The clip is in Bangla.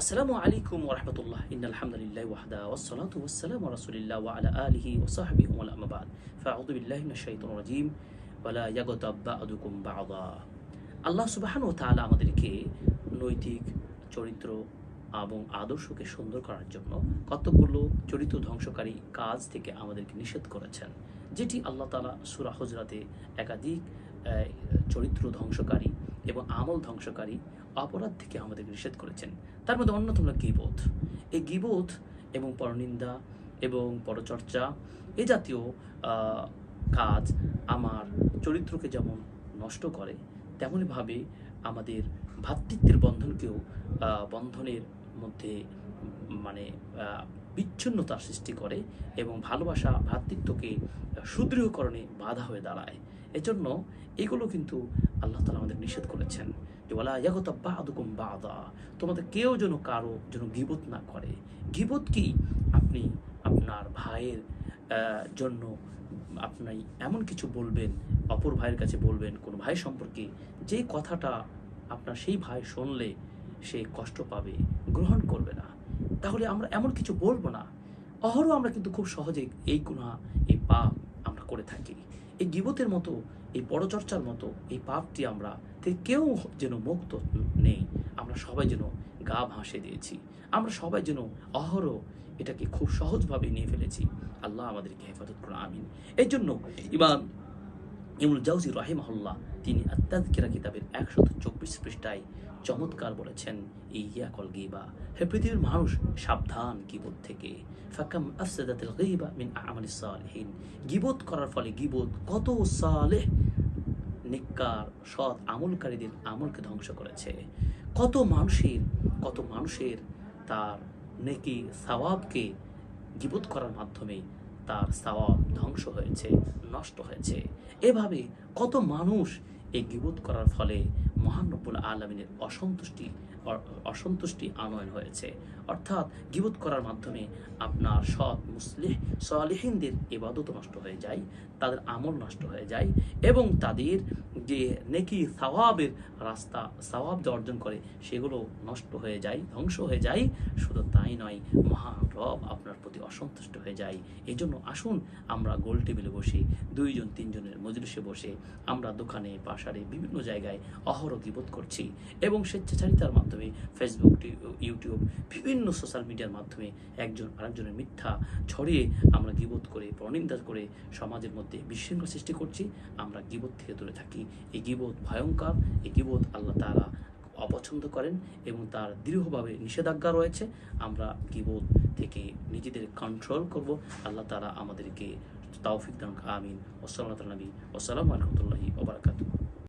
আসসালামু আলাইকুম ওরহমতুল্লাহ ইন্নাল হামদুলিল্লাহ ওয়াহদা ওয়াসসালাতু ওয়াসসালামু আলা রাসূলিল্লাহ ওয়া আলা আলিহি ওয়া সাহবিহি ওয়া আম্মা বাদ। ফাআউযু বিল্লাহি মিনাশ শাইতানির রাজীম। ওয়ালা ইয়াগতাব বা'দুকুম বা'দা। আল্লাহ সুবহানাহু ওয়া তাআলা আমাদেরকে নৈতিক, চরিত্র এবং আদর্শকে সুন্দর করার জন্য কতগুলো চরিত্র ধ্বংসকারী কাজ থেকে আমাদেরকে নিষেধ করেছেন, যেটি আল্লাহ তাআলা সূরা হুজরাতে একাধিক চরিত্র ধ্বংসকারী এবং আমল ধ্বংসকারী অপরাধ থেকে আমাদেরকে নিষেধ করেছেন। তার মধ্যে অন্যতম গিবোধ এই গিবোধ এবং পরনিন্দা এবং পরচর্চা, এ জাতীয় কাজ আমার চরিত্রকে যেমন নষ্ট করে, তেমনইভাবে আমাদের ভ্রাতৃত্বের বন্ধনকেও বন্ধনের মধ্যে মানে বিচ্ছিন্নতার সৃষ্টি করে এবং ভালোবাসা ভ্রাতৃত্বকে সুদৃঢ়করণে বাধা হয়ে দাঁড়ায়। এজন্য এগুলো কিন্তু আল্লাহ তালা আমাদের নিষেধ করেছেন যে বলা ইয়াগত বাদুকুম বাদা তোমাদের কেউ যেন কারও যেন গিবত না করে। গিবত কি? আপনি আপনার ভাইয়ের জন্য আপনি এমন কিছু বলবেন, অপর ভাইয়ের কাছে বলবেন, কোনো ভাই সম্পর্কে যে কথাটা আপনার সেই ভাই শুনলে সে কষ্ট পাবে, গ্রহণ করবে না। তাহলে আমরা এমন কিছু বলব না। অহরও আমরা কিন্তু খুব সহজে এই গুণা এই পাপ আমরা করে থাকি। এই গিবতের মতো, এই পরচর্চার মতো, এই পাপটি আমরা কেউ যেন মুক্ত নেই, আমরা সবাই যেন গা ভাসে দিয়েছি। আমরা সবাই যেন অহরহ এটাকে খুব সহজভাবে নিয়ে ফেলেছি। আল্লাহ আমাদেরকে হেফাজত করুন, আমিন। এই জন্য ইমাম ইমুল জাউজি রাহিমাহুল্লাহ, তিনি আত্মাদকিরা কিতাবের একশত চব্বিশ পৃষ্ঠায় চমৎকার বলেছেন, ইয়া কল গিবা। হে পৃথিবীর মানুষ, সাবধান গিবত থেকে। ফাকাম আফসাদাতিল গিবা মিন আমালিস সালিহিন। গিবত করার ফলে গিবত কত সালেহ, নিকার, সৎ আমলকারীদের আমলকে ধ্বংস করেছে। কত মানুষের কত মানুষের তার নেকি সওয়াবকে গিবত করার মাধ্যমে তার সওয়াব ধ্বংস হয়েছে, নষ্ট হয়েছে। এভাবে কত মানুষ এই গিবোধ করার ফলে মহানবুল আলমিনের অসন্তুষ্টি অসন্তুষ্টি আনয়ন হয়েছে। অর্থাৎ গিবত করার মাধ্যমে আপনার সৎ মুসলিহ সালেহিনদের এবাদত নষ্ট হয়ে যায়, তাদের আমল নষ্ট হয়ে যায় এবং তাদের যে নেকি সওয়াবের রাস্তা, সওয়াব যে অর্জন করে, সেগুলো নষ্ট হয়ে যায়, ধ্বংস হয়ে যায়। শুধু তাই নয়, মহান রব আপনার প্রতি অসন্তুষ্ট হয়ে যায়। এই জন্য আসুন আমরা গোল টেবিলে বসে, দুইজন, তিনজনের মজলিসে বসে আমরা দোকানে পাশারে বিভিন্ন জায়গায় অহরহ গিবোধ করছি এবং স্বেচ্ছাচারিতার মাধ্যমে ফেসবুক ইউটিউব বিভিন্ন সোশ্যাল মিডিয়ার মাধ্যমে একজন আরেকজনের মিথ্যা ছড়িয়ে আমরা গিবোধ করে, পরনিন্দা করে সমাজের মধ্যে বিশৃঙ্খলা সৃষ্টি করছি, আমরা গিবোধ থেকে দূরে থাকি। এই গিবোধ ভয়ঙ্কর, এই গিবোধ আল্লাহ তাআলা অপছন্দ করেন এবং তার দৃঢ়ভাবে নিষেধাজ্ঞা রয়েছে। আমরা গিবোধ থেকে নিজেদের কন্ট্রোল করব। আল্লাহ তাআলা আমাদেরকে তৌফিক দান, আমিন। ওসলাম নবী ওসালাম আলহামদুলিল্লাহি ওবরাকাতুহ